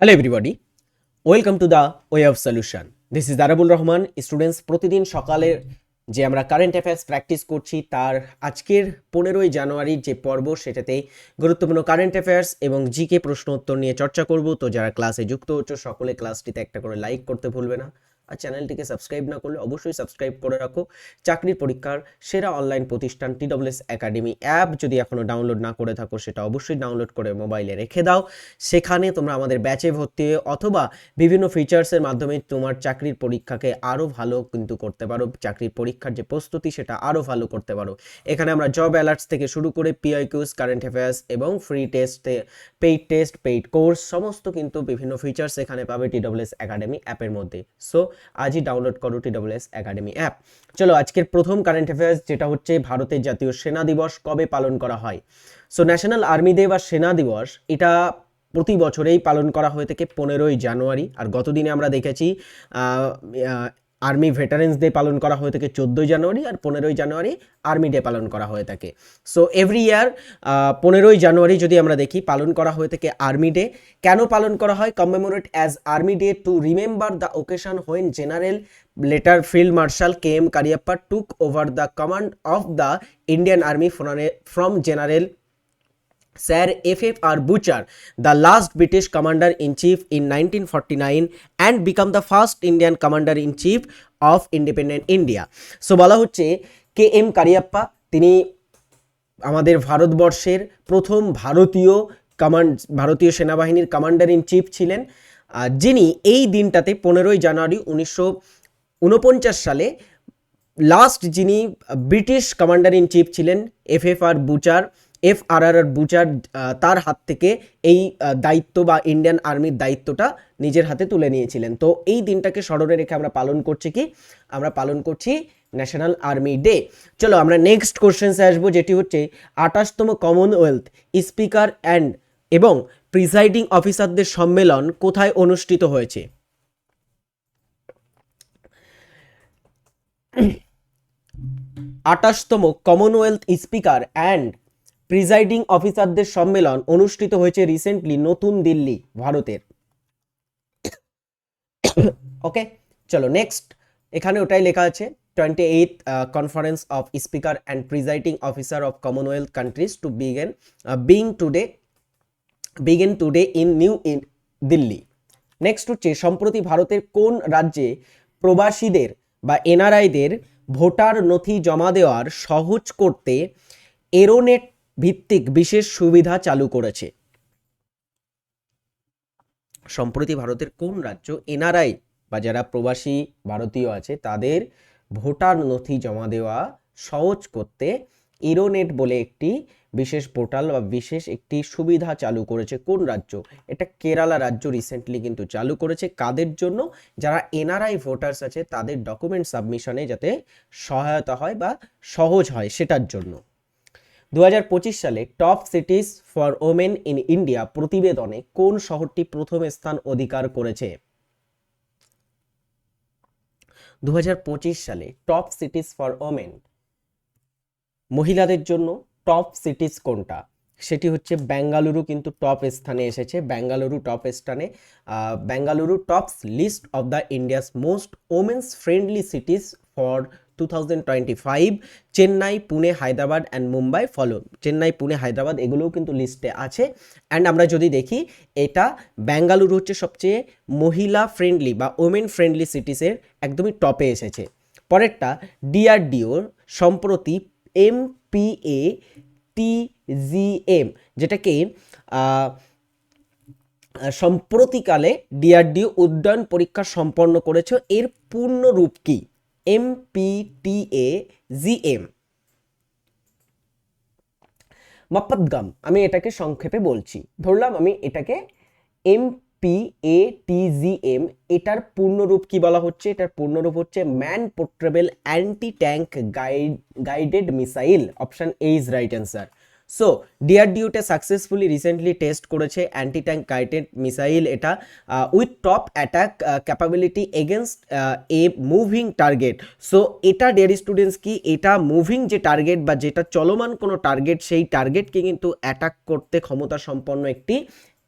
Hello everybody welcome to the way of solution this is Darabul Rahman students প্রতিদিন সকালের যে আমরা current affairs practice করছি, তার আজকের পনেরোই জানুয়ারির যে পর্ব, সেটাতে গুরুত্বপূর্ণ কারেন্ট অ্যাফেয়ার্স এবং জিকে প্রশ্ন উত্তর নিয়ে চর্চা করব। তো যারা ক্লাসে যুক্ত হচ্ছে, সকলে ক্লাসটিতে একটা করে লাইক করতে ভুলবে না। আর চ্যানেলটিকে সাবস্ক্রাইব না করলে অবশ্যই সাবস্ক্রাইব করে রাখো। চাকরির পরীক্ষার সেরা অনলাইন প্রতিষ্ঠান টি টিডব্লিউএস একাডেমি অ্যাপ যদি এখনও ডাউনলোড না করে থাকো সেটা অবশ্যই ডাউনলোড করে মোবাইলে রেখে দাও। সেখানে তোমরা আমাদের ব্যাচে ভর্তি হয়ে অথবা বিভিন্ন ফিচার্সের মাধ্যমে তোমার চাকরির পরীক্ষাকে আরও ভালো কিন্তু করতে পারো। চাকরির পরীক্ষার যে প্রস্তুতি সেটা আরও ভালো করতে পারো। এখানে আমরা জব অ্যালার্টস থেকে শুরু করে পিআইকিউস কারেন্ট অ্যাফেয়ার্স এবং ফ্রি টেস্টে পেইড টেস্ট পেইড কোর্স সমস্ত কিন্তু বিভিন্ন ফিচার্স এখানে পাবে টি টিডব্লিউএস একাডেমি অ্যাপের মধ্যে। সো আজই ডাউনলোড করো টিডব্লিউএস একাডেমি অ্যাপ চলো, আজকের প্রথম কারেন্ট অ্যাফেয়ার্স যেটা হচ্ছে ভারতের জাতীয় সেনা দিবস, কবে পালন করা হয়? সো ন্যাশনাল আর্মি ডে বা সেনা দিবস, এটা প্রতি বছরেই পালন করা হয়ে থাকে পনেরোই জানুয়ারি। আর গতদিনে আমরা দেখেছি আর্মি ভেটারেন্স ডে পালন করা হয়ে থাকে চোদ্দোই জানুয়ারি আর পনেরোই জানুয়ারি আর্মি ডে পালন করা হয়ে থাকে। সো এভরি ইয়ার পনেরোই জানুয়ারি যদি আমরা দেখি, পালন করা হয়ে থাকে আর্মি ডে। কেন পালন করা হয়? Commemorate as army day to remember the occasion when general later field marshal K M Cariappa took over the command of the Indian army from general Sir F.F.R. Butcher, the last British commander in chief in 1949 and become the first Indian commander in chief of independent India. So বলা হচ্ছে কে M Cariappa তিনি আমাদের ভারতবর্ষের প্রথম ভারতীয় command ভারতীয় সেনাবাহিনীর commander in chief ছিলেন যিনি এই দিনটাতে পনেরোই জানুয়ারি উনিশশো উনপঞ্চাশ সালে লাস্ট যিনি ব্রিটিশ কমান্ডার ইন চিফ ছিলেন F F R Butcher F R R Butcher তার হাত থেকে এই দায়িত্ব বা ইন্ডিয়ান আর্মির দায়িত্বটা নিজের হাতে তুলে নিয়েছিলেন। তো এই দিনটাকে স্মরণে রেখে আমরা পালন করছি কি? আমরা পালন করছি ন্যাশনাল আর্মি ডে চলো আমরা নেক্সট কোশ্চেন্সে আসব, যেটি হচ্ছে আঠাশতম কমনওয়েলথ স্পিকার অ্যান্ড এবং প্রিসাইডিং অফিসারদের সম্মেলন কোথায় অনুষ্ঠিত হয়েছে? আঠাশতম কমনওয়েলথ স্পিকার অ্যান্ড প্রিজাইডিং অফিসারদের সম্মেলন অনুষ্ঠিত হয়েছে রিসেন্টলি নতুন দিল্লি, ভারতের। ওকে, চলো নেক্সট। এখানে ওটাই লেখা আছে twenty eight conference of speaker and presiding officer of Commonwealth countries to begin being today begin today in new in Delhi next হচ্ছে, সম্প্রতি ভারতের কোন রাজ্যে প্রবাসীদের বা এনআরআইদের ভোটার নথি জমা দেওয়ার সহজ করতে এরোনেট ভিত্তিক বিশেষ সুবিধা চালু করেছে। সম্প্রতি ভারতের কোন রাজ্য এনআরআই বা যারা প্রবাসী ভারতীয় আছে, তাদের ভোটার নথি জমা দেওয়া সহজ করতে ইরোনেট বলে একটি বিশেষ পোর্টাল বা বিশেষ একটি সুবিধা চালু করেছে কোন রাজ্য? এটা কেরালা রাজ্য রিসেন্টলি কিন্তু চালু করেছে। কাদের জন্য? যারা এনআরআই ভোটার্স আছে, তাদের ডকুমেন্ট সাবমিশনে যাতে সহায়তা হয় বা সহজ হয় সেটার জন্য। দু হাজার পঁচিশ সালে top cities for women in India প্রতিবেদনে কোন শহরটি প্রথম স্থান অধিকার করেছে? দু হাজার পঁচিশ সালে টপ সিটিজ ফর ওমেন মহিলাদের জন্য টপ সিটিজ কোনটা? সেটি হচ্ছে বেঙ্গালুরু কিন্তু টপ স্থানে এসেছে। বেঙ্গালুরু টপ স্থানে Bengaluru tops list of the India's most women's friendly cities for two thousand twenty five Chennai Pune Hyderabad and Mumbai follow Chennai Pune Hyderabad এগুলোও কিন্তু লিস্টে আছে। অ্যান্ড আমরা যদি দেখি, এটা বেঙ্গালুরু হচ্ছে সবচেয়ে মহিলা ফ্রেন্ডলি বা ওমেন ফ্রেন্ডলি সিটিসের একদমই টপে এসেছে। পরেরটা ডিআরডিওর সম্প্রতি এম পি এমপিএ টিজিএম যেটাকে সম্প্রতিকালে ডিআরডিও উড্ডয়ন পরীক্ষা সম্পন্ন করেছে। এর পূর্ণ রূপ কি? এমপিটিএ জিএম মাপ্পাদগাম আমি এটাকে সংক্ষেপে বলছি। ধরলাম আমি এটাকে এমপিএ টি জি এম এটার পূর্ণরূপ কি বলা হচ্ছে? এটার পূর্ণরূপ হচ্ছে man portable anti tank guide, guided missile. Option A is right answer so ডিআরডিওটা successfully recently test করেছে অ্যান্টি ট্যাঙ্ক গাইডেড মিসাইল এটা with top attack capability against a moving target so এটা ডিয়ার স্টুডেন্টস কি এটা moving যে target বা যেটা চলমান কোনো টার্গেট সেই টার্গেটকে কিন্তু অ্যাটাক করতে ক্ষমতা সম্পন্ন একটি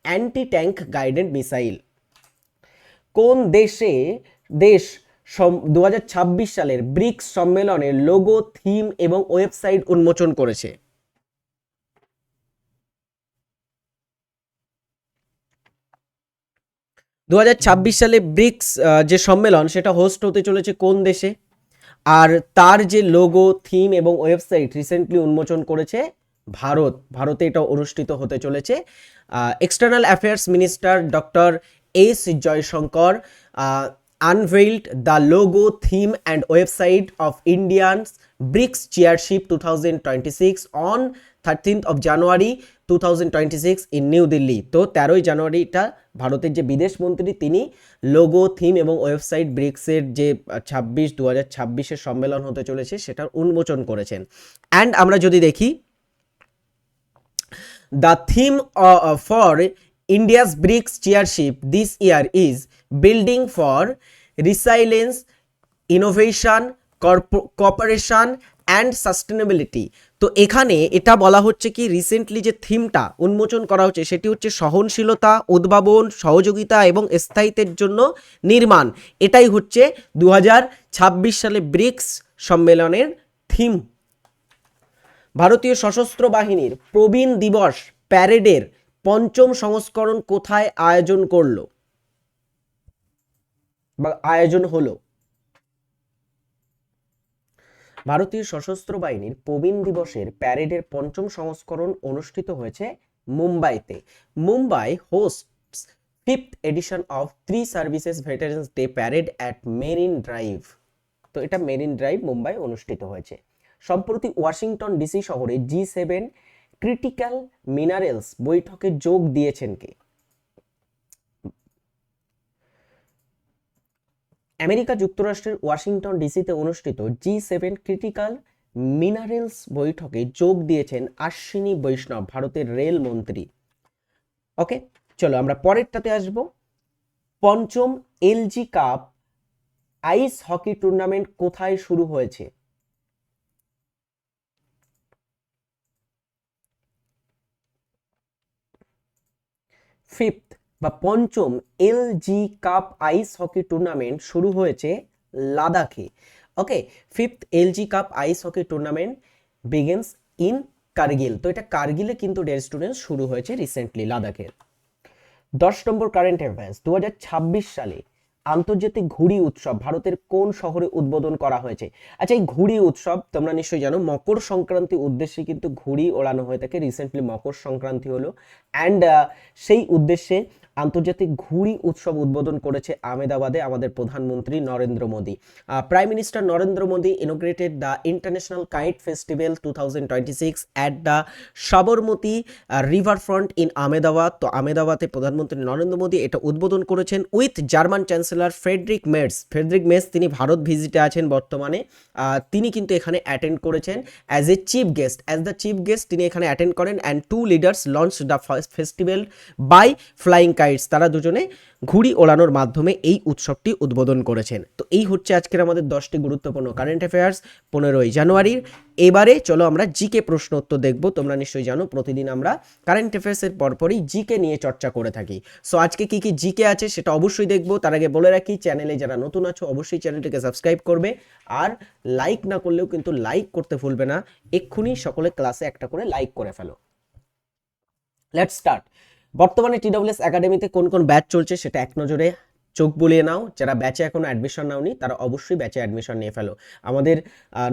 অ্যান্টি ট্যাঙ্ক গাইডেড মিসাইল কোন দেশে দেশ দু হাজার ছাব্বিশ সালের ব্রিক্স সম্মেলনের লোগো থিম এবং ওয়েবসাইট উন্মোচন করেছে? দু হাজার ছাব্বিশ সালে ব্রিক্স যে সম্মেলন সেটা হোস্ট হতে চলেছে কোন দেশে? আর তার যে লোগো থিম এবং ওয়েবসাইট রিসেন্টলি উন্মোচন করেছে ভারত। ভারতে এটা অনুষ্ঠিত হতে চলেছে। External affairs minister doctor S Jaishankar unveiled the logo theme and website of Indians BRICS theme, and website of India's BRICS Chairship 2026 on 13th of January 2026 in New Delhi তো তেরোই জানুয়ারিটা ভারতের যে বিদেশ মন্ত্রী তিনি লোগো থিম এবং website ব্রিক্সের যে ছাব্বিশ দু হাজার ছাব্বিশের সম্মেলন হতে চলেছে সেটার উন্মোচন করেছেন। অ্যান্ড আমরা যদি দেখি the theme for India's BRICS chairship this year is building for resilience, innovation, corpo- cooperation sustainability তো এখানে এটা বলা হচ্ছে কি রিসেন্টলি যে থিমটা উন্মোচন করা হচ্ছে, সেটি হচ্ছে সহনশীলতা, উদ্ভাবন, সহযোগিতা এবং স্থায়িত্বের জন্য নির্মাণ। এটাই হচ্ছে দু হাজার ছাব্বিশ সালে ব্রিক্স সম্মেলনের থিম। ভারতীয় সশস্ত্র বাহিনীর প্রবীণ দিবস প্যারেডের পঞ্চম সংস্করণ কোথায় আয়োজন করল? বা আয়োজন হলো। ভারতীয় সশস্ত্র বাহিনীর প্রবীণ দিবসের প্যারেডের পঞ্চম সংস্করণ অনুষ্ঠিত হয়েছে মুম্বাইতে। Mumbai host fifth edition of three services veterans day parade at marine drive. তো এটা মেরিন ড্রাইভ মুম্বাই অনুষ্ঠিত হয়েছে। সম্প্রতি ওয়াশিংটন ডিসি শহরে জি সেভেন ক্রিটিক্যাল মিনারেলস বৈঠকে যোগ দিয়েছেন কে? আমেরিকা যুক্তরাষ্ট্রের ওয়াশিংটন ডিসিতে অনুষ্ঠিত জি সেভেন ক্রিটিক্যাল মিনারেলস বৈঠকে যোগ দিয়েছেন আশ্বিনী বৈষ্ণব, ভারতের রেল মন্ত্রী। ওকে চলো আমরা পরেরটাতে আসব। পঞ্চম LG cup ice hockey tournament কোথায় শুরু হয়েছে? ফিফথ বা পঞ্চম LG cup ice hockey tournament শুরু হয়েছে লাদাখে। Okay, fifth LG cup ice hockey tournament begins in Kargil তো এটা কার্গিলে কিন্তু ডের স্টুডেন্ট শুরু হয়েছে রিসেন্টলি লাদাখে দশ নম্বর কারেন্ট অ্যাফেয়ার্স দু হাজার ছাব্বিশ সালে আন্তর্জাতিক ঘুড়ি উৎসব ভারতের কোন শহরে উদ্বোধন করা হয়েছে? আচ্ছা এই ঘুড়ি উৎসব তোমরা নিশ্চয়ই জানো, মকর সংক্রান্তি উদ্দেশ্যে কিন্তু ঘুড়ি ওড়ানো হয়ে থাকে। রিসেন্টলি মকর সংক্রান্তি হলো। অ্যান্ড সেই উদ্দেশ্যে আন্তর্জাতিক ঘুড়ি উৎসব উদ্বোধন করেছে আহমেদাবাদে আমাদের প্রধানমন্ত্রী Narendra Modi. Prime minister Narendra Modi inaugurated the international kite festival two thousand twenty six at the Sabarmati river front in Ahmedabad তো আহমেদাবাদে প্রধানমন্ত্রী নরেন্দ্র মোদী এটা উদ্বোধন করেছেন with German chancellor Friedrich Merz Friedrich Merz তিনি ভারত ভিজিটে আছেন বর্তমানে। তিনি কিন্তু এখানে অ্যাটেন্ড করেছেন as a chief guest as the chief guest তিনি এখানে অ্যাটেন্ড করেন and two leaders launch the first festival by flying kites তারা দুজনে ঘুড়ি ওড়ানোর মাধ্যমে এই উৎসবটি উদ্বোধন করেছেন। তো এই হচ্ছে আজকের আমাদের দশটি গুরুত্বপূর্ণ কারেন্ট অ্যাফেয়ার্স পনেরোই জানুয়ারির। এবারে চলো আমরা জিকে প্রশ্ন উত্তর দেখব। তোমরা নিশ্চয়ই জানো, প্রতিদিন আমরা কারেন্ট অ্যাফেয়ার্সের পরপরই জিকে নিয়ে চর্চা করে থাকি। সো আজকে কি কি জিকে আছে সেটা অবশ্যই দেখব। তার আগে বলে রাখি চ্যানেলে যারা নতুন আছো, অবশ্যই চ্যানেলটিকে সাবস্ক্রাইব করবে। আর লাইক না করলেও কিন্তু লাইক করতে ভুলবে না। এক্ষুনি সকলে ক্লাসে একটা করে লাইক করে ফেলো। লেটস স্টার্ট বর্তমানে টিডব্লিউএস একাডেমিতে কোন কোন ব্যাচ চলছে সেটা এক নজরে চোখ বুলিয়ে নাও। যারা ব্যাচে এখনও অ্যাডমিশন নাওনি, তারা অবশ্যই ব্যাচে অ্যাডমিশন নিয়ে ফেলো। আমাদের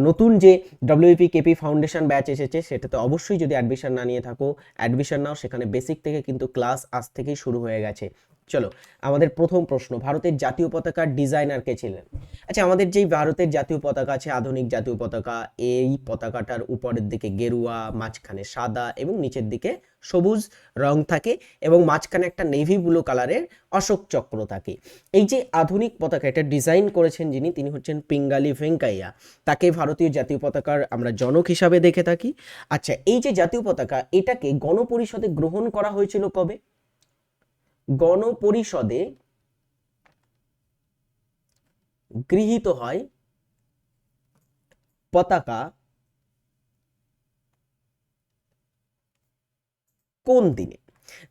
নতুন যে ডব্লিউপি কেপি ফাউন্ডেশন ব্যাচ এসেছে, সেটাতে অবশ্যই যদি অ্যাডমিশন না নিয়ে থাকো অ্যাডমিশন নাও, সেখানে বেসিক থেকে কিন্তু ক্লাস আজ থেকেই শুরু হয়ে গেছে। চলো, আমাদের প্রথম প্রশ্ন, ভারতের জাতীয় পতাকার ডিজাইনার কে ছিলেন? আচ্ছা আমাদের যেই ভারতের জাতীয় পতাকা আছে, আধুনিক জাতীয় পতাকা, এই পতাকাটার উপরের দিকে গেরুয়া, মাঝখানে সাদা এবং নিচের দিকে সবুজ রং থাকে এবং মাঝখানে একটা নেভি ব্লু কালারের অশোক চক্র থাকে। এই যে আধুনিক পতাকা, এটা ডিজাইন করেছেন যিনি, তিনি হচ্ছেন পিঙ্গালি ভেঙ্কাইয়া। তাকে ভারতীয় জাতীয় পতাকার আমরা জনক হিসাবে দেখে থাকি। আচ্ছা এই যে জাতীয় পতাকা, এটাকে গণপরিষদে গ্রহণ করা হয়েছিল কবে? গণপরিষদে গৃহীত হয় পতাকা কোন দিনে?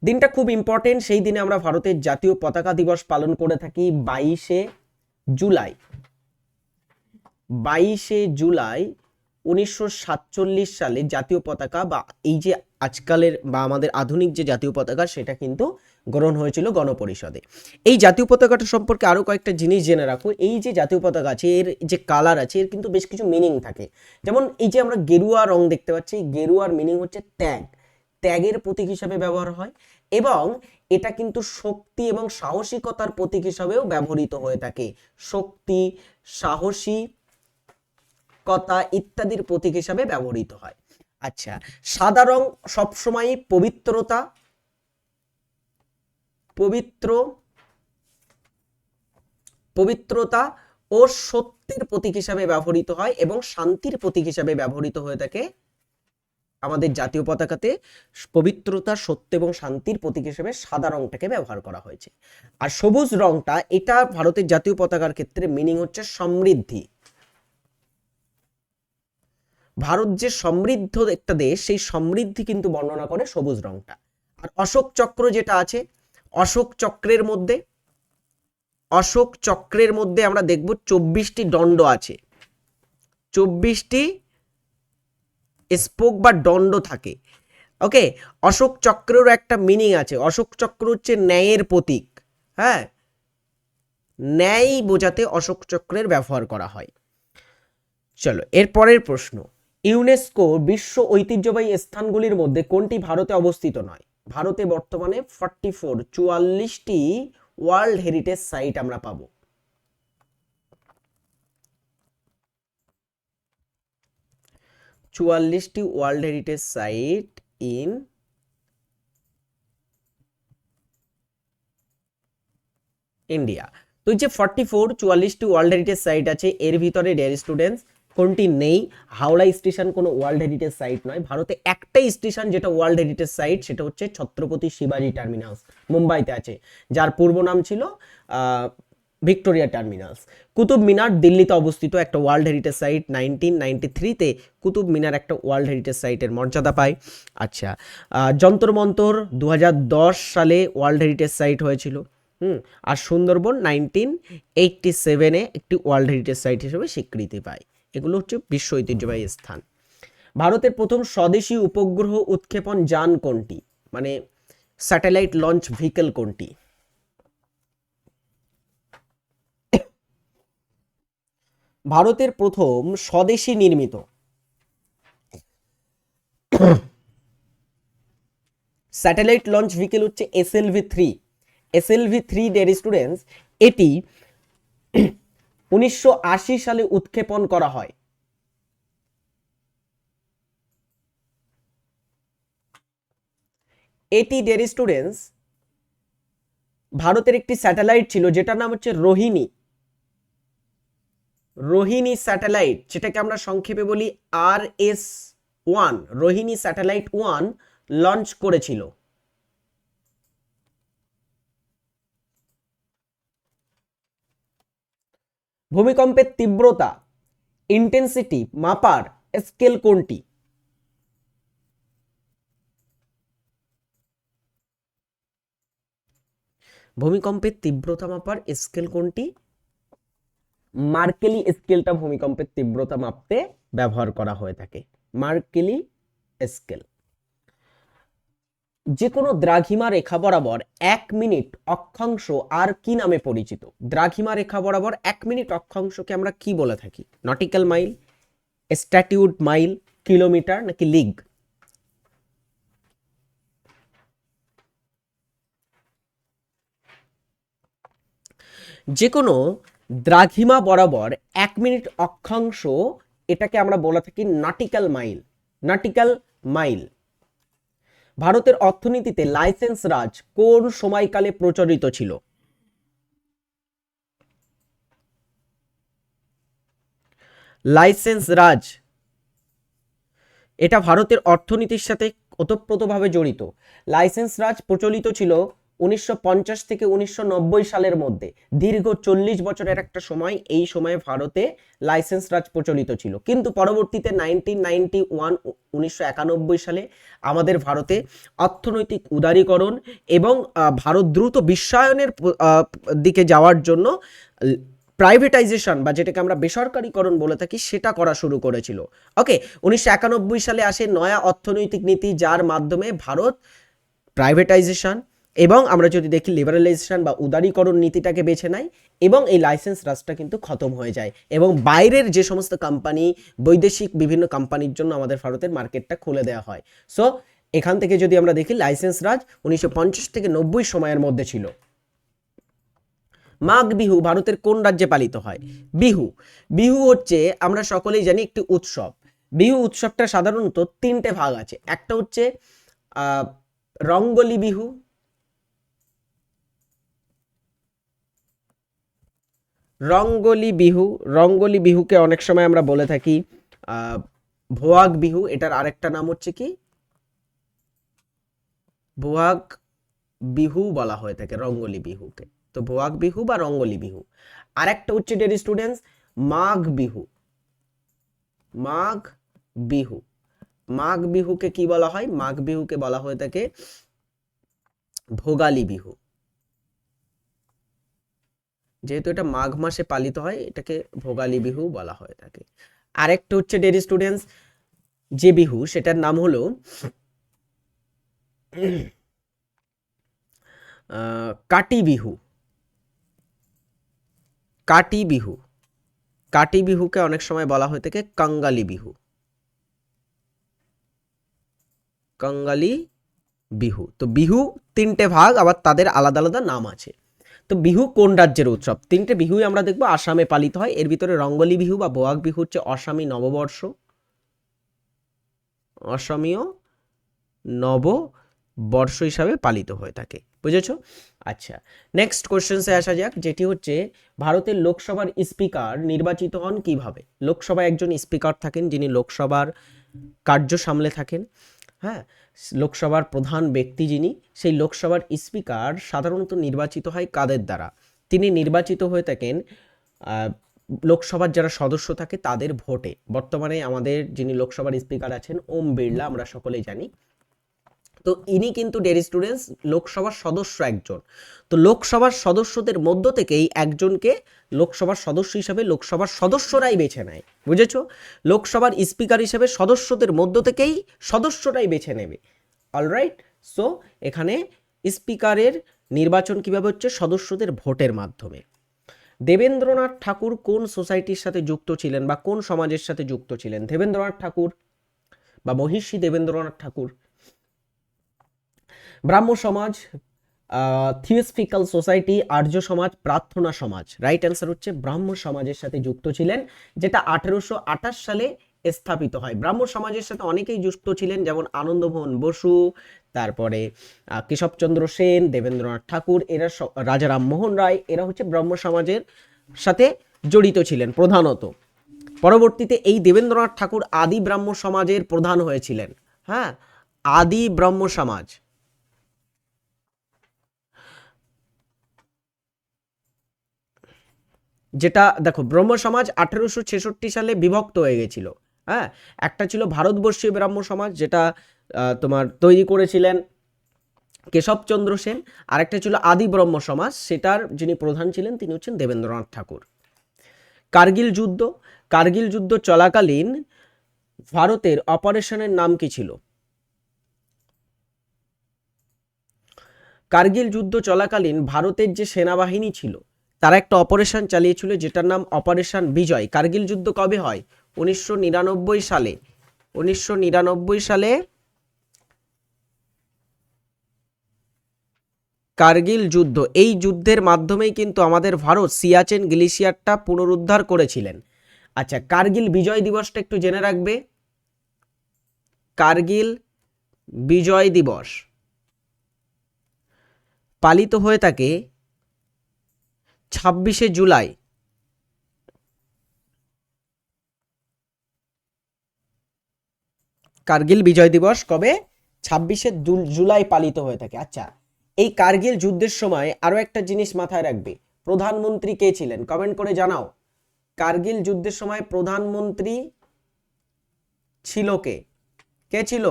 দিনটা খুব ইম্পর্টেন্ট সেই দিনে আমরা ভারতের জাতীয় পতাকা দিবস পালন করে থাকি বাইশে জুলাই। বাইশে জুলাই উনিশশো সাতচল্লিশ সালে জাতীয় পতাকা বা এই যে আজকালের বা আমাদের আধুনিক যে জাতীয় পতাকা, সেটা কিন্তু গ্রহণ হয়েছিল গণপরিষদে। এই জাতীয় পতাকাটা সম্পর্কে আরও কয়েকটা জিনিস জেনে রাখো এই যে জাতীয় পতাকা আছে, এর যে কালার আছে, এর কিন্তু বেশ কিছু মিনিং থাকে। যেমন এই যে আমরা গেরুয়া রং দেখতে পাচ্ছি, গেরুয়ার মিনিং হচ্ছে ত্যাগ। ত্যাগের প্রতীক হিসাবে ব্যবহার হয় এবং এটা কিন্তু শক্তি এবং সাহসিকতার প্রতীক হিসাবেও ব্যবহৃত হয়ে থাকে। শক্তি, সাহসী, কথা ইত্যাদির প্রতীক হিসাবে ব্যবহৃত হয়। আচ্ছা সাদা রং সবসময় পবিত্রতা, পবিত্র, পবিত্রতা ও সত্যের প্রতীক হিসাবে ব্যবহৃত হয় এবং শান্তির প্রতীক হিসাবে ব্যবহৃত হয়ে থাকে আমাদের জাতীয় পতাকাতে। পবিত্রতা, সত্য এবং শান্তির প্রতীক হিসেবে সাদা রংটাকে ব্যবহার করা হয়েছে। আর সবুজ রংটা, এটা ভারতের জাতীয় পতাকার ক্ষেত্রে মিনিং হচ্ছে সমৃদ্ধি। ভারত যে সমৃদ্ধ একটা দেশ, সেই সমৃদ্ধি কিন্তু বর্ণনা করে সবুজ রংটা। আর অশোক চক্র যেটা আছে, অশোক চক্রের মধ্যে, অশোক চক্রের মধ্যে আমরা দেখব চব্বিশটি দণ্ড আছে। চব্বিশটি স্পোক বা দণ্ড থাকে। ওকে অশোক চক্রের একটা মিনিং আছে। অশোক চক্র হচ্ছে ন্যায়ের প্রতীক। হ্যাঁ? ন্যায় বোঝাতে অশোক চক্রের ব্যবহার করা হয়। চলো এরপরের প্রশ্ন। ইউনেস্কো বিশ্ব ঐতিহ্যবাহী স্থানগুলির মধ্যে কোনটি ভারতে অবস্থিত নয়? ভারতে বর্তমানে ফর্টি ফোর, চুয়াল্লিশটি ওয়ার্ল্ড হেরিটেজ সাইট আমরা পাবো। চুয়াল্লিশটি world heritage site in India. তো যে ফর্টি ফোর, চুয়াল্লিশটি ওয়ার্ল্ড হেরিটেজ সাইট আছে, এর ভিতরে ডেয়ার স্টুডেন্টস কোনটি নেই? হাওড়া স্টেশন কোনো ওয়ার্ল্ড হেরিটেজ সাইট নয়। ভারতে একটাই স্টেশন যেটা ওয়ার্ল্ড হেরিটেজ সাইট, সেটা হচ্ছে ছত্রপতি শিবাজি টার্মিনাস, মুম্বাইতে আছে। যার পূর্ব নাম ছিল ভিক্টোরিয়া টার্মিনাস। কুতুব মিনার দিল্লিতে অবস্থিত একটা world heritage site nineteen ninety থ্রিতে কুতুব মিনার একটা ওয়ার্ল্ড হেরিটেজ সাইটের মর্যাদা পায়। আচ্ছা যন্তর মন্তর দু সালে ওয়ার্ল্ড হেরিটেজ সাইট হয়েছিল। হুম, আর সুন্দরবন নাইনটিন এইটটি সেভেনে একটি ওয়ার্ল্ড হেরিটেজ সাইট হিসেবে স্বীকৃতি পায়। এগুলো হচ্ছে বিশ্ব ঐতিহ্যবাহী স্থান। ভারতের প্রথম স্বদেশী উপগ্রহ উৎক্ষেপণ যান কোনটি? মানে স্যাটেলাইট লঞ্চ ভেহিকেল কোনটি? ভারতের প্রথম স্বদেশী নির্মিত স্যাটেলাইট লঞ্চ ভেহিকেল হচ্ছে S L V three. S L V three dear students এটি উনিশশো আশি সালে উৎক্ষেপণ করা হয়। এটি ডের স্টুডেন্টস ভারতের একটি স্যাটেলাইট ছিল, যেটার নাম হচ্ছে রোহিণী। রোহিণী স্যাটেলাইট, যেটাকে আমরা সংক্ষেপে বলি R S one, Rohini satellite one launch করেছিল। ভূমিকম্পের তীব্রতা ইন্টেন্সিটি মাপার স্কেল কোনটি? ভূমিকম্পের তীব্রতা, মাপার স্কেল কোনটি? মার্কেলি স্কেলটা ভূমিকম্পের তীব্রতা মাপতে ব্যবহার করা হয়ে থাকে। মার্কেলি স্কেল যে কোনো দ্রাঘিমা রেখা বরাবর এক মিনিট অক্ষাংশ আর কি নামে পরিচিত? দ্রাঘিমা রেখা বরাবর এক মিনিট অক্ষাংশকে আমরা কি বলে থাকি? Nautical mile, statute mile, kilometre নাকি লিগ? যে কোনো দ্রাঘিমা বরাবর এক মিনিট অক্ষাংশ এটাকে আমরা বলে থাকি নাটিক্যাল মাইল। নাটিক্যাল মাইল। ভারতের অর্থনীতিতে লাইসেন্স রাজ কোন সময়কালে প্রচলিত ছিল? লাইসেন্স রাজ, এটা ভারতের অর্থনীতির সাথে ওতপ্রোতভাবে জড়িত। লাইসেন্স রাজ প্রচলিত ছিল উনিশশো পঞ্চাশ থেকে উনিশশো নব্বই সালের মধ্যে দীর্ঘ চল্লিশ বছরের একটা সময় এই সময়ে ভারতে লাইসেন্স রাজ প্রচলিত ছিল। কিন্তু পরবর্তীতে নাইনটিন নাইনটি ওয়ান সালে আমাদের ভারতে অর্থনৈতিক উদারীকরণ এবং ভারত দ্রুত বিশ্বায়নের দিকে যাওয়ার জন্য প্রাইভেটাইজেশন বা যেটাকে আমরা বেসরকারীকরণ বলে থাকি সেটা করা শুরু করেছিল। ওকে, উনিশশো একানব্বই সালে আসে নয়া অর্থনৈতিক নীতি যার মাধ্যমে ভারত প্রাইভেটাইজেশন এবং আমরা যদি দেখি লিবারালাইজেশন বা উদারীকরণ নীতিটাকে বেছে নেয় এবং এই লাইসেন্স রাজটা কিন্তু খতম হয়ে যায় এবং বাইরের যে সমস্ত কোম্পানি বৈদেশিক বিভিন্ন কোম্পানির জন্য আমাদের ভারতের মার্কেটটা খুলে দেওয়া হয়। সো এখান থেকে যদি আমরা দেখি লাইসেন্স রাজ উনিশশো পঞ্চাশ থেকে নব্বই সময়ের মধ্যে ছিল। মাঘ বিহু ভারতের কোন রাজ্যে পালিত হয়? বিহু। বিহু হচ্ছে, আমরা সকলেই জানি, একটি উৎসব। বিহু উৎসবটা সাধারণত তিনটে ভাগ আছে। একটা হচ্ছে রঙ্গলি বিহু রঙ্গলি বিহু রঙ্গলি বিহুকে অনেক সময় আমরা বলে থাকি ভোয়াগ বিহু এটার আরেকটা নাম হচ্ছে কি? ভোয়াগ বিহু বলা হয়ে থাকে রঙ্গলি বিহুকে তো ভোয়াগ বিহু বা রঙ্গলি বিহু আরেকটা হচ্ছে ডেরি স্টুডেন্টস মাঘ বিহু মাঘ বিহু মাঘ বিহুকে কি বলা হয়? মাঘ বিহুকে বলা হয়ে থাকে ভোগালী বিহু যেহেতু এটা মাঘ মাসে পালিত হয়, এটাকে ভোগালী বিহু বলা হয়ে থাকে আরেকটা হচ্ছে ডেরি স্টুডেন্টস, যে বিহু, সেটার নাম হলো কাটি বিহু। কাটি বিহু। কাটি বিহুকে অনেক সময় বলা হয়ে থাকে কাঙ্গালি বিহু। কাঙ্গালি বিহু। তো বিহু তিনটে ভাগ, আবার তাদের আলাদা আলাদা নাম আছে। তো বিহু কোন রাজ্যের উৎসব? তিনটে বিহুই আমরা দেখব, আসামে পালিত হয়। এর ভিতরে রঙ্গলি বিহু বা বোয়াক বিহু হচ্ছে অসামী নববর্ষ। অসমীয় নববর্ষ হিসাবে পালিত হয়ে থাকে। বুঝেছ? আচ্ছা নেক্সট কোশ্চেন্সে আসা যাক, যেটি হচ্ছে ভারতের লোকসভার স্পিকার নির্বাচিত হন কীভাবে? লোকসভায় একজন স্পিকার থাকেন যিনি লোকসভার কার্য সামলে থাকেন। হ্যাঁ লোকসভার প্রধান ব্যক্তি যিনি, সেই লোকসভার স্পিকার সাধারণত নির্বাচিত হয় কাদের দ্বারা? তিনি নির্বাচিত হয়ে থাকেন লোকসভার যারা সদস্য থাকে তাদের ভোটে। বর্তমানে আমাদের যিনি লোকসভার স্পিকার আছেন, ওম বিড়লা, আমরা সকলেই জানি। তো ইনি কিন্তু ডেরি স্টুডেন্টস, লোকসভার সদস্য একজন। তো লোকসভার সদস্যদের মধ্য থেকেই একজনকে লোকসভার সদস্য হিসাবে লোকসভার সদস্যরাই বেছে নেয়, বুঝেছ? লোকসভার স্পিকার হিসেবে সদস্যদের মধ্য থেকেই সদস্যরাই বেছে নেবে অলরাইট সো এখানে স্পিকারের নির্বাচন কীভাবে হচ্ছে? সদস্যদের ভোটের মাধ্যমে। দেবেন্দ্রনাথ ঠাকুর কোন সোসাইটির সাথে যুক্ত ছিলেন বা কোন সমাজের সাথে যুক্ত ছিলেন? দেবেন্দ্রনাথ ঠাকুর বা মহিষী দেবেন্দ্রনাথ ঠাকুর। ব্রাহ্ম সমাজ থিওসফিক্যাল সোসাইটি আর্য সমাজ, প্রার্থনা সমাজ। রাইট অ্যান্সার হচ্ছে ব্রাহ্ম সমাজের সাথে যুক্ত ছিলেন, যেটা আঠেরোশো আঠাশ সালে স্থাপিত হয়। ব্রাহ্ম সমাজের সাথে অনেকেই যুক্ত ছিলেন, যেমন আনন্দমোহন বসু, তারপরে কেশবচন্দ্র সেন, দেবেন্দ্রনাথ ঠাকুর, এরা রাজা রামমোহন রায়, এরা হচ্ছে ব্রাহ্ম সমাজের সাথে জড়িত ছিলেন প্রধানত। পরবর্তীতে এই দেবেন্দ্রনাথ ঠাকুর আদি ব্রাহ্ম সমাজের প্রধান হয়েছিলেন। হ্যাঁ আদি ব্রাহ্ম সমাজ। যেটা, দেখো, ব্রহ্ম সমাজ আঠেরোশো ছেষট্টি সালে বিভক্ত হয়ে গেছিল হ্যাঁ? একটা ছিল ভারতবর্ষীয় ব্রাহ্ম সমাজ, যেটা তোমার তৈরি করেছিলেন কেশবচন্দ্র সেন আর একটা ছিল আদি ব্রহ্ম সমাজ, সেটার যিনি প্রধান ছিলেন তিনি হচ্ছেন দেবেন্দ্রনাথ ঠাকুর। কার্গিল যুদ্ধ কার্গিল যুদ্ধ চলাকালীন ভারতের অপারেশনের নাম কি ছিল? কার্গিল যুদ্ধ চলাকালীন ভারতের যে সেনাবাহিনী ছিল তারা একটা অপারেশন চালিয়েছিল যেটার নাম অপারেশন বিজয়। কার্গিল যুদ্ধ কবে হয়? উনিশশো নিরানব্বই সালে। উনিশশো নিরানব্বই সালে কার্গিল যুদ্ধ। এই যুদ্ধের মাধ্যমেই কিন্তু আমাদের ভারত সিয়াচেন গ্লেশিয়ারটা পুনরুদ্ধার করেছিলেন। আচ্ছা কার্গিল বিজয় দিবসটা একটু জেনে রাখবে। কার্গিল বিজয় দিবস পালিত হয়ে থাকে ছাব্বিশে জুলাই। কার্গিল বিজয় দিবস কবে? ছাব্বিশে জুলাই পালিত হয়ে থাকে। আচ্ছা এই কার্গিল যুদ্ধের সময় আরও একটা জিনিস মাথায় রাখবে। প্রধানমন্ত্রী কে ছিলেন? কমেন্ট করে জানাও। কার্গিল যুদ্ধের সময় প্রধানমন্ত্রী ছিল কে? কে ছিল?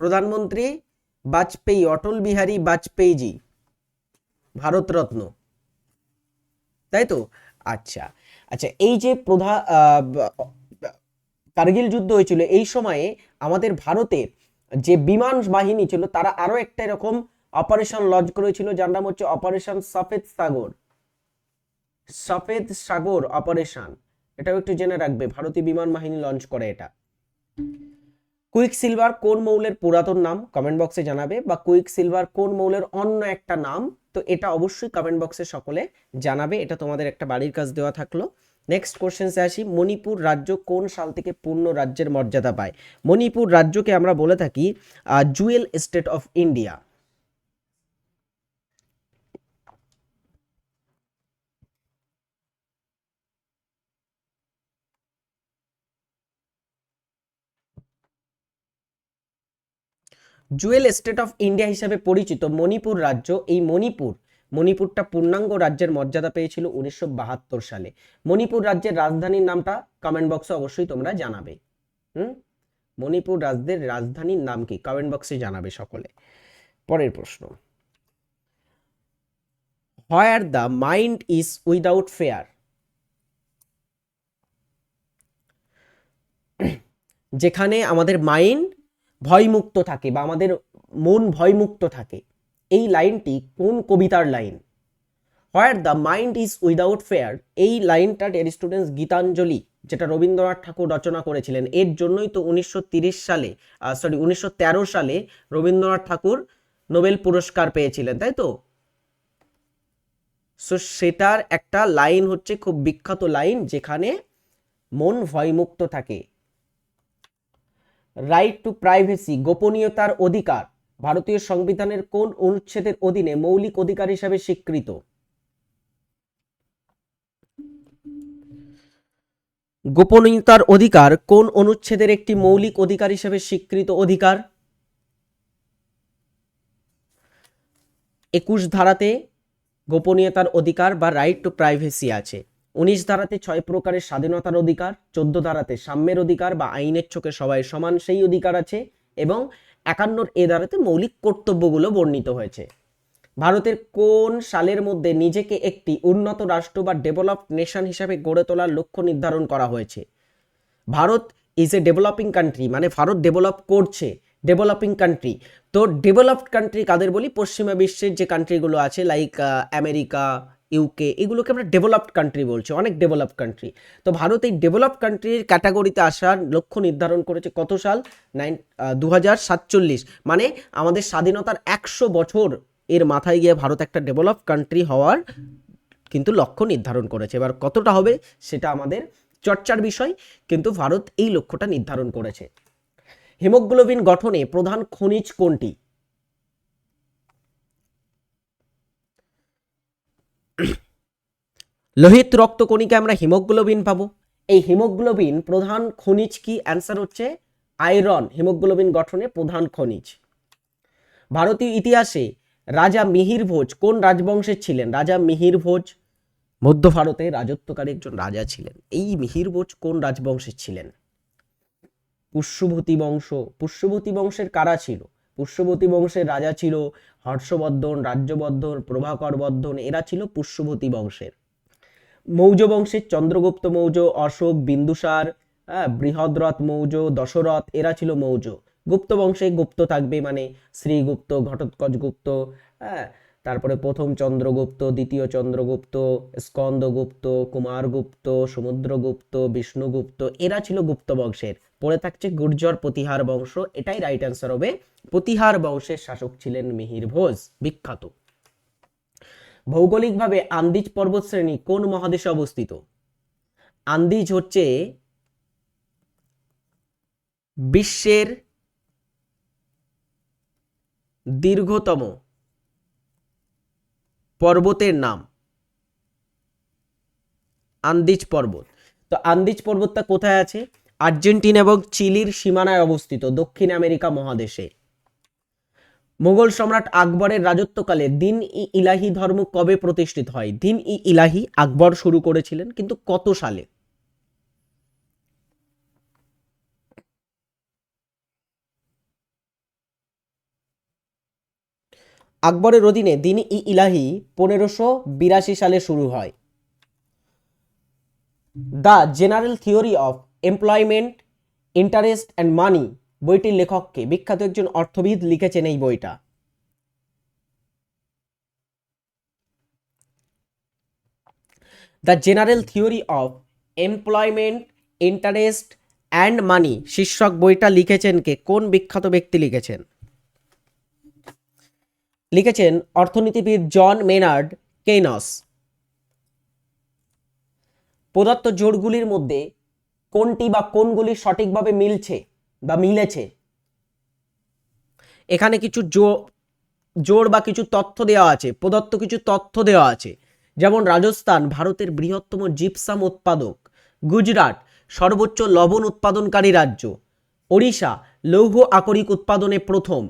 প্রধানমন্ত্রী বাজপেয়ী, অটল বিহারী বাজপেয়ীজি, ভারতরত্ন। তাই তো আচ্ছা। আচ্ছা এই যে প্রধান কার্গিল যুদ্ধ হয়েছিল, এই সময়ে আমাদের ভারতের যে বিমান বাহিনী ছিল, তারা আরও একটা এরকম অপারেশন লঞ্চ করেছিল, যার নাম হচ্ছে অপারেশন সফেদ সাগর। সফেদ সাগর অপারেশন, এটাও একটু জেনে রাখবে, ভারতীয় বিমান বাহিনী লঞ্চ করে এটা। কুইক সিলভার কোন মৌলের পুরাতন নাম কমেন্ট বক্সে জানাবে, বা কুইক সিলভার কোন মৌলের অন্য একটা নাম তো এটা অবশ্যই কমেন্ট বক্সে সকলে জানাবে। এটা তোমাদের একটা বাড়ির কাজ দেওয়া থাকল। নেক্সট কোশ্চেন্সে আসি, মণিপুর রাজ্য কোন সাল থেকে পূর্ণ রাজ্যের মর্যাদা পায়? মণিপুর রাজ্যকে আমরা বলে থাকি jewel state of India. Jewel state of India হিসাবে পরিচিত মণিপুর রাজ্য। এই মণিপুর, মণিপুরটা পূর্ণাঙ্গ রাজ্যের মর্যাদা পেয়েছিল উনিশশো বাহাত্তর সালে। মণিপুর রাজ্যের রাজধানীর নামটা কমেন্ট বক্সে অবশ্যই তোমরা জানাবে। হুম? মণিপুর রাজ্যের রাজধানীর নাম কি? কমেন্ট বক্সে জানাবে সকলে। পরের প্রশ্ন। Where the mind is without fear যেখানে আমাদের মাইন্ড ভয়মুক্ত থাকে বা আমাদের মন ভয়মুক্ত থাকে। এই লাইনটি কোন কবিতার line? Where the mind is without fear এই লাইনটা ডের স্টুডেন্টস গীতাঞ্জলি, যেটা রবীন্দ্রনাথ ঠাকুর রচনা করেছিলেন, এর জন্যই তো উনিশশো সালে সরি উনিশশো তেরো সালে রবীন্দ্রনাথ ঠাকুর নোবেল পুরস্কার পেয়েছিলেন, তাই তো? সো সেটার একটা লাইন হচ্ছে খুব বিখ্যাত লাইন, যেখানে মন ভয়মুক্ত থাকে। রাইট টু প্রাইভেসি গোপনীয়তার অধিকার, ভারতীয় সংবিধানের কোন অনুচ্ছেদের অধীনে মৌলিক অধিকার হিসাবে স্বীকৃত? গোপনীয়তার অধিকার, কোন অনুচ্ছেদের একটি মৌলিক অধিকার হিসেবে স্বীকৃত অধিকার? একুশ ধারাতে গোপনীয়তার অধিকার বা রাইট টু প্রাইভেসি আছে। উনিশ ধারাতে ছয় প্রকারের স্বাধীনতার অধিকার, চোদ্দ ধারাতে সাম্যের অধিকার বা আইনের চোখে সবাই সমান সেই অধিকার আছে এবং একান্নর এ ধারাতে মৌলিক কর্তব্যগুলো বর্ণিত হয়েছে। ভারতের কোন সালের মধ্যে নিজেকে একটি উন্নত রাষ্ট্র বা ডেভেলপড নেশন হিসাবে গড়ে তোলার লক্ষ্য নির্ধারণ করা হয়েছে? Bharat is a developing country মানে ভারত ডেভেলপ করছে ডেভেলপিং কান্ট্রি তো ডেভেলপড কান্ট্রি কাদের বলি? পশ্চিমা বিশ্বের যে কান্ট্রিগুলো আছে লাইক আমেরিকা ইউকে এগুলোকে আমরা ডেভেলপড কান্ট্রি বলছি, অনেক ডেভেলপড কান্ট্রি তো ভারত এই ডেভেলপড কান্ট্রির ক্যাটাগরিতে আসার লক্ষ্য নির্ধারণ করেছে কত সাল? নাইন দু হাজার সাতচল্লিশ। মানে আমাদের স্বাধীনতার একশো বছর এর মাথায় গিয়ে ভারত একটা ডেভেলপ কান্ট্রি হওয়ার কিন্তু লক্ষ্য নির্ধারণ করেছে। এবার কতটা হবে সেটা আমাদের চর্চার বিষয়, কিন্তু ভারত এই লক্ষ্যটা নির্ধারণ করেছে। হিমোগ্লোবিন গঠনে প্রধান খনিজ কোনটি? লোহিত রক্তকণিকে আমরা হিমোগ্লোবিন পাবো। এই হিমোগ্লোবিন প্রধান খনিজ কি? অ্যান্সার হচ্ছে আয়রন, হিমোগ্লোবিন গঠনে প্রধান খনিজ। ভারতীয় ইতিহাসে রাজা মিহির ভোজ কোন রাজবংশের ছিলেন? রাজা মিহির ভোজ মধ্য ভারতে রাজত্বকারী একজন রাজা ছিলেন। এই মিহির ভোজ কোন রাজবংশের ছিলেন? পুষ্যভূতি বংশ। পুষ্যভূতি বংশের কারা ছিল? পুষ্যভূতি বংশের রাজা ছিল হর্ষবর্ধন, রাজ্যবর্ধন প্রভাকর বর্ধন এরা ছিল পুষ্যভূতি বংশের। মৌর্য বংশের চন্দ্রগুপ্ত মৌর্য অশোক বিন্দুসার হ্যাঁ বৃহদ্রথ মৌর্য দশরথ, এরা ছিল মৌর্য গুপ্ত বংশে গুপ্ত থাকবে মানে শ্রীগুপ্ত ঘটোৎকচ গুপ্ত হ্যাঁ তারপরে প্রথম চন্দ্রগুপ্ত, দ্বিতীয় চন্দ্রগুপ্ত, স্কন্দগুপ্ত, কুমারগুপ্ত, সমুদ্রগুপ্ত, বিষ্ণুগুপ্ত, এরা ছিল গুপ্ত বংশের পড়ে থাকছে গুর্জর প্রতিহার বংশ, এটাই রাইট অ্যান্সার হবে। প্রতিহার বংশের শাসক ছিলেন মিহির ভোজ, বিখ্যাত। ভৌগোলিকভাবে আন্দিজ পর্বতশ্রেণী কোন মহাদেশে অবস্থিত? আন্দিজ হচ্ছে বিশ্বের দীর্ঘতম পর্বতের নাম। আন্দিজ পর্বত। তো আন্দিজ পর্বতটা কোথায় আছে? আর্জেন্টিনা এবং চিলির সীমানায় অবস্থিত দক্ষিণ আমেরিকা মহাদেশে। মুঘল সম্রাট আকবরের রাজত্বকালে দিন ই ইলাহি ধর্ম কবে প্রতিষ্ঠিত হয়? দিন ই ইলাহি আকবর শুরু করেছিলেন কিন্তু কত সালে? আকবরের অধীনে দিন ই ইলাহি পনেরোশো বিরাশি সালে শুরু হয়। The general theory of employment, interest and money বইটির লেখককে বিখ্যাত একজন অর্থবিদ লিখেছেন এই বইটা। The general theory of employment, interest and money শীর্ষক বইটা লিখেছেন কে? কোন বিখ্যাত ব্যক্তি লিখেছেন? লিখেছেন অর্থনীতিবিদ জন মেনার্ড কেইনস। প্রদত্ত জোরগুলির মধ্যে কোনটি বা কোনগুলি সঠিকভাবে মিলছে? বা মিলেছে? এখানে কিছু জো- জোড় বা কিছু তথ্য দেওয়া আছে, প্রদত্ত কিছু তথ্য দেওয়া আছে। যেমন রাজস্থান, ভারতের বৃহত্তম জিপসাম উৎপাদক। গুজরাট, সর্বোচ্চ লবণ উৎপাদনকারী রাজ্য। ওড়িশা, লৌহ আকরিক উৎপাদনে প্রথম।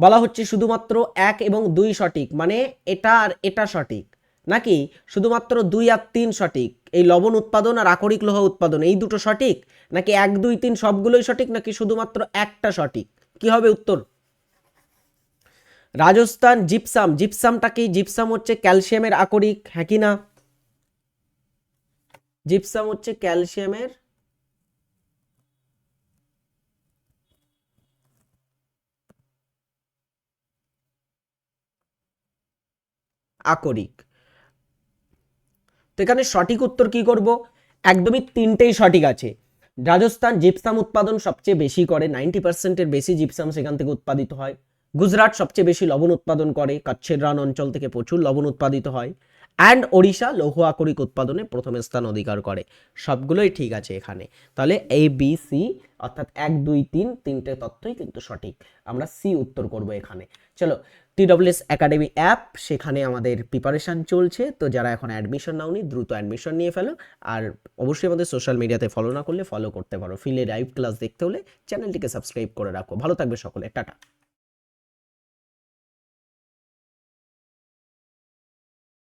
বলা হচ্ছে শুধুমাত্র এক এবং দুই সঠিক মানে এটা আর এটা সঠিক। নাকি শুধুমাত্র দুই আর তিন সঠিক? এই লবণ উৎপাদন আর আকরিক লোহা উৎপাদন, এই দুটো সঠিক? নাকি এক, দুই, তিন সবগুলোই সঠিক, নাকি শুধুমাত্র একটা সঠিক? কি হবে উত্তর? রাজস্থান জিপসাম। জিপসামটা কি? জিপসাম হচ্ছে ক্যালসিয়ামের আকরিক হ্যাঁ কি না? জিপসাম হচ্ছে ক্যালসিয়ামের আকরিক। এখানে সঠিক উত্তর কি করব? একদমই তিনটেই সঠিক আছে। রাজস্থান জিপসাম উৎপাদন সবচেয়ে বেশি করে নাইনটি পার্সেন্টের বেশি জিপসাম সেখান থেকে উৎপাদিত হয়। গুজরাট সবচেয়ে বেশি লবণ উৎপাদন করে, কচ্ছের রান অঞ্চল থেকে প্রচুর লবণ উৎপাদিত হয়। অ্যান্ড ওড়িশা লৌহ আকরিক উৎপাদনে প্রথম স্থান অধিকার করে। সবগুলোই ঠিক আছে এখানে। তাহলে এ বি সি অর্থাৎ এক, দুই, তিন, তিনটে তথ্যই কিন্তু সঠিক। আমরা সি উত্তর করব এখানে। চলো টিডব্লিউএস একাডেমি অ্যাপ, সেখানে আমাদের প্রিপারেশান চলছে। তো যারা এখন অ্যাডমিশন নাওনি, দ্রুত অ্যাডমিশন নিয়ে ফেলো। আর অবশ্যই আমাদের সোশ্যাল মিডিয়াতে ফলো না করলে ফলো করতে পারো। ফিলে লাইভ ক্লাস দেখতে হলে চ্যানেলটিকে সাবস্ক্রাইব করে রাখো। ভালো থাকবে সকলে। টাটা।